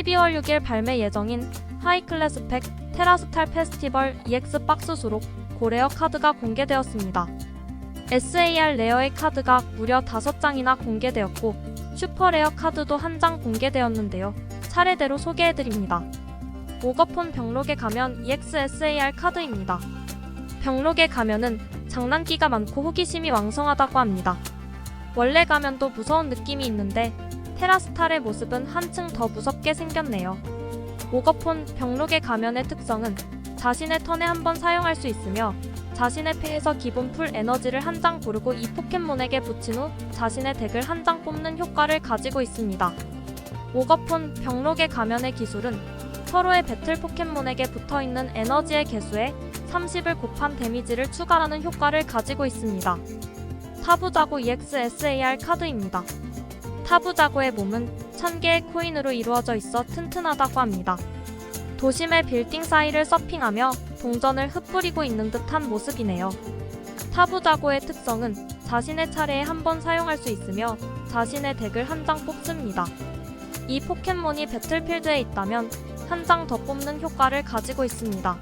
12월 6일 발매 예정인 하이클래스 팩 테라스탈 페스티벌 EX 박스 수록 고레어 카드가 공개되었습니다. SAR 레어의 카드가 무려 5장이나 공개되었고 슈퍼레어 카드도 한 장 공개되었는데요. 차례대로 소개해드립니다. 오거폰 병록에 가면 EX SAR 카드입니다. 병록에 가면은 장난기가 많고 호기심이 왕성하다고 합니다. 원래 가면도 무서운 느낌이 있는데 테라스탈의 모습은 한층 더 무섭게 생겼네요. 오거폰 병록의 가면의 특성은 자신의 턴에 한 번 사용할 수 있으며 자신의 패에서 기본 풀 에너지를 한 장 고르고 이 포켓몬에게 붙인 후 자신의 덱을 한 장 뽑는 효과를 가지고 있습니다. 오거폰 병록의 가면의 기술은 서로의 배틀 포켓몬에게 붙어 있는 에너지의 개수에 30을 곱한 데미지를 추가하는 효과를 가지고 있습니다. 타부자고 EX SAR 카드입니다. 타부자고의 몸은 1000개의 코인으로 이루어져 있어 튼튼하다고 합니다. 도심의 빌딩 사이를 서핑하며 동전을 흩뿌리고 있는 듯한 모습이네요. 타부자고의 특성은 자신의 차례에 한 번 사용할 수 있으며 자신의 덱을 한 장 뽑습니다. 이 포켓몬이 배틀필드에 있다면 한 장 더 뽑는 효과를 가지고 있습니다.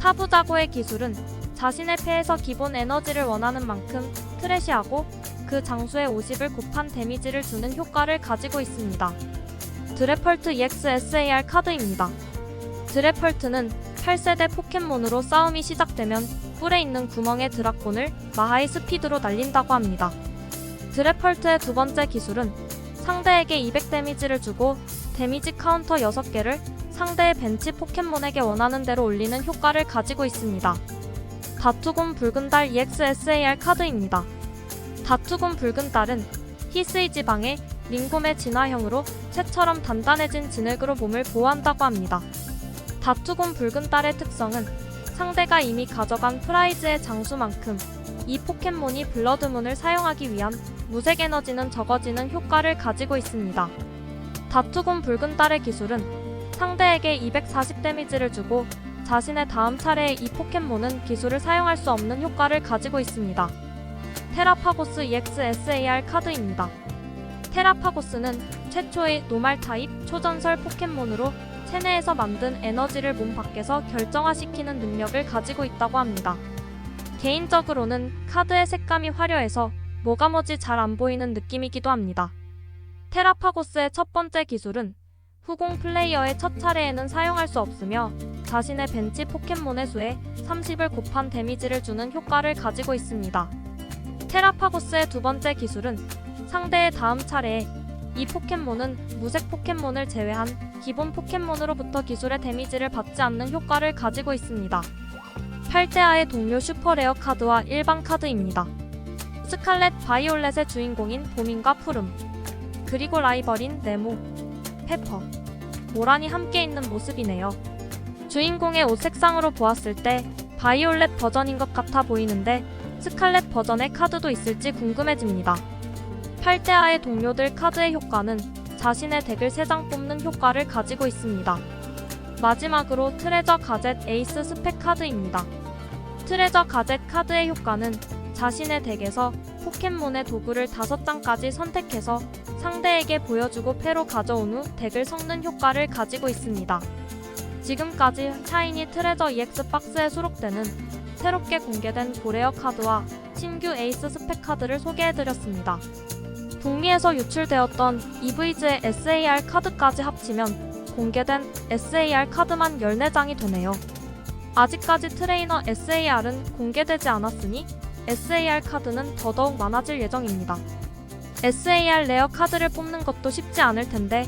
타부자고의 기술은 자신의 패에서 기본 에너지를 원하는 만큼 트래시하고 그 장수의 50을 곱한 데미지를 주는 효과를 가지고 있습니다. 드래펄트 EX SAR 카드입니다. 드래펄트는 8세대 포켓몬으로 싸움이 시작되면 뿔에 있는 구멍에 드라곤을 마하이 스피드로 날린다고 합니다. 드래펄트의 두 번째 기술은 상대에게 200 데미지를 주고 데미지 카운터 6개를 상대의 벤치 포켓몬에게 원하는 대로 올리는 효과를 가지고 있습니다. 다투곰 붉은 달 EX SAR 카드입니다. 다투곰 붉은 달은 히스이 지방의 링곰의 진화형으로 채처럼 단단해진 진흙으로 몸을 보호한다고 합니다. 다투곰 붉은 달의 특성은 상대가 이미 가져간 프라이즈의 장수만큼 이 포켓몬이 블러드문을 사용하기 위한 무색 에너지는 적어지는 효과를 가지고 있습니다. 다투곰 붉은 달의 기술은 상대에게 240 데미지를 주고 자신의 다음 차례에 이 포켓몬은 기술을 사용할 수 없는 효과를 가지고 있습니다. 테라파고스 EX SAR 카드입니다. 테라파고스는 최초의 노말 타입 초전설 포켓몬으로 체내에서 만든 에너지를 몸 밖에서 결정화시키는 능력을 가지고 있다고 합니다. 개인적으로는 카드의 색감이 화려해서 뭐가 뭐지 잘 안 보이는 느낌이기도 합니다. 테라파고스의 첫 번째 기술은 후공 플레이어의 첫 차례에는 사용할 수 없으며 자신의 벤치 포켓몬의 수에 30을 곱한 데미지를 주는 효과를 가지고 있습니다. 테라파고스의 두 번째 기술은 상대의 다음 차례에 이 포켓몬은 무색 포켓몬을 제외한 기본 포켓몬으로부터 기술의 데미지를 받지 않는 효과를 가지고 있습니다. 8대아의 동료 슈퍼레어 카드와 일반 카드입니다. 스칼렛 바이올렛의 주인공인 보민과 푸름, 그리고 라이벌인 네모, 페퍼, 모란이 함께 있는 모습이네요. 주인공의 옷 색상으로 보았을 때 바이올렛 버전인 것 같아 보이는데 스칼렛 버전의 카드도 있을지 궁금해집니다. 8대아의 동료들 카드의 효과는 자신의 덱을 3장 뽑는 효과를 가지고 있습니다. 마지막으로 트레저 가젯 에이스 스펙 카드입니다. 트레저 가젯 카드의 효과는 자신의 덱에서 포켓몬의 도구를 5장까지 선택해서 상대에게 보여주고 패로 가져온 후 덱을 섞는 효과를 가지고 있습니다. 지금까지 샤이니 트레저 EX 박스에 수록되는 새롭게 공개된 고레어 카드와 신규 에이스 스펙 카드를 소개해드렸습니다. 북미에서 유출되었던 EV즈의 SAR 카드까지 합치면 공개된 SAR 카드만 14장이 되네요. 아직까지 트레이너 SAR은 공개되지 않았으니 SAR 카드는 더더욱 많아질 예정입니다. SAR 레어 카드를 뽑는 것도 쉽지 않을 텐데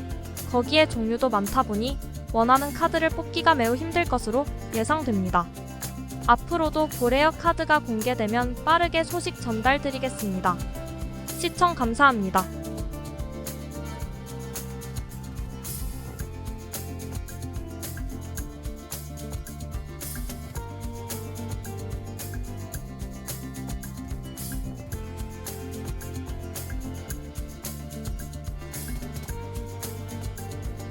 거기에 종류도 많다 보니 원하는 카드를 뽑기가 매우 힘들 것으로 예상됩니다. 앞으로도 고레어 카드가 공개되면 빠르게 소식 전달드리겠습니다. 시청 감사합니다.